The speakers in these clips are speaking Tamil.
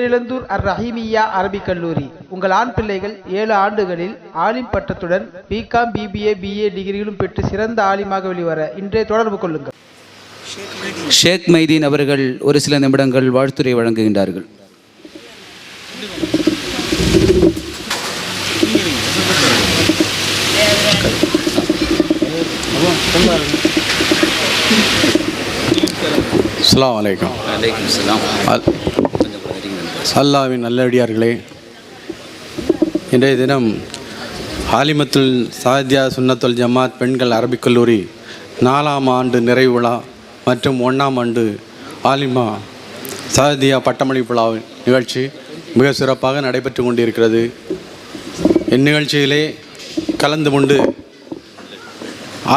பேரிழந்தூர் அர் ரஹீமியா அரபிக் கல்லூரி. உங்கள் ஆண் பிள்ளைகள் ஏழு ஆண்டுகளில் ஆலிம் பட்டத்துடன் பிகாம் பிபிஏ பிஏ டிகிரிகளும் பெற்று சிறந்த ஆலிமாக வெளிவர இன்றே தொடர்பு கொள்ளுங்கள். ஷேக் மைதீன் அவர்கள் ஒரு சில நிமிடங்கள் வாழ்த்துரை வழங்குகின்றார்கள். அஸ்ஸலாமு அலைக்கும். அலைக்கும் சலாம். அல் அல்லாவின் நல்லடியார்களே இன்றைய தினம் ஆலிமத்துல் சாதியா சுன்னத்துல் ஜமாத் பெண்கள் அரபிக் கல்லூரி நாலாம் ஆண்டு நிறைவு விழா மற்றும் ஒன்றாம் ஆண்டு ஆலிமா சாதியா பட்டமளிப்பு விழா நிகழ்ச்சி மிக சிறப்பாக நடைபெற்று கொண்டிருக்கிறது. இந்நிகழ்ச்சியிலே கலந்து கொண்டு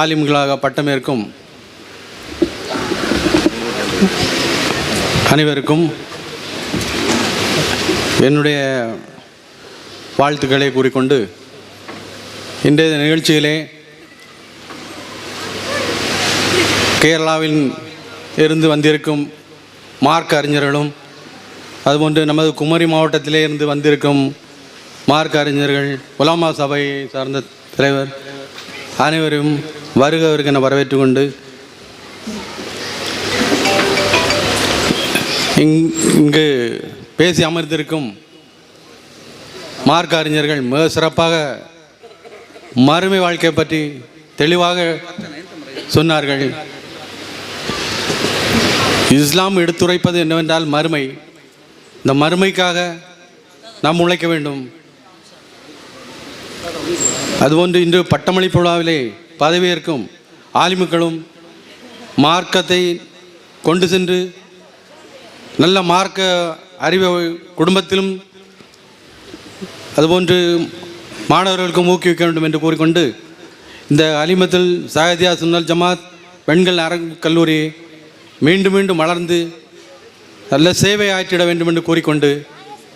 ஆலிம்களாக பட்டமேற்கும் அனைவருக்கும் என்னுடைய வாழ்த்துக்களை கூறிக்கொண்டு இன்றைய நிகழ்ச்சியிலே கேரளாவில் இருந்து வந்திருக்கும் மார்க் அறிஞர்களும் அதுபோன்று நமது குமரி மாவட்டத்திலே இருந்து வந்திருக்கும் மார்க் அறிஞர்கள் உலாமா சபையை சார்ந்த தலைவர் அனைவரும் வருக என வரவேற்று கொண்டு இங்- இங்கு பேசி அமர்ந்திருக்கும் மார்க்க அறிஞர்கள் மிக சிறப்பாக மறுமை வாழ்க்கை பற்றி தெளிவாக சொன்னார்கள். இஸ்லாம் எடுத்துரைப்பது என்னவென்றால் மறுமை. இந்த மறுமைக்காக நாம் உழைக்க வேண்டும். அதுபோன்று இன்று பட்டமளிப்பு விழாவிலே பதவியேற்கும் ஆலிமுக்களும் மார்க்கத்தை கொண்டு சென்று நல்ல மார்க்க அறிவை குடும்பத்திலும் அதுபோன்று மாணவர்களுக்கும் ஊக்குவிக்க வேண்டும் என்று கூறிக்கொண்டு இந்த அலிமத்தில் சாயதியா சுன்னல் ஜமாத் பெண்கள் அரங்கு கல்லூரி மீண்டும் மீண்டும் வளர்ந்து நல்ல சேவை ஆற்றிட வேண்டும் என்று கூறிக்கொண்டு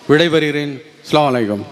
விடைபெறுகிறேன். அஸ்ஸலாமு அலைக்கும்.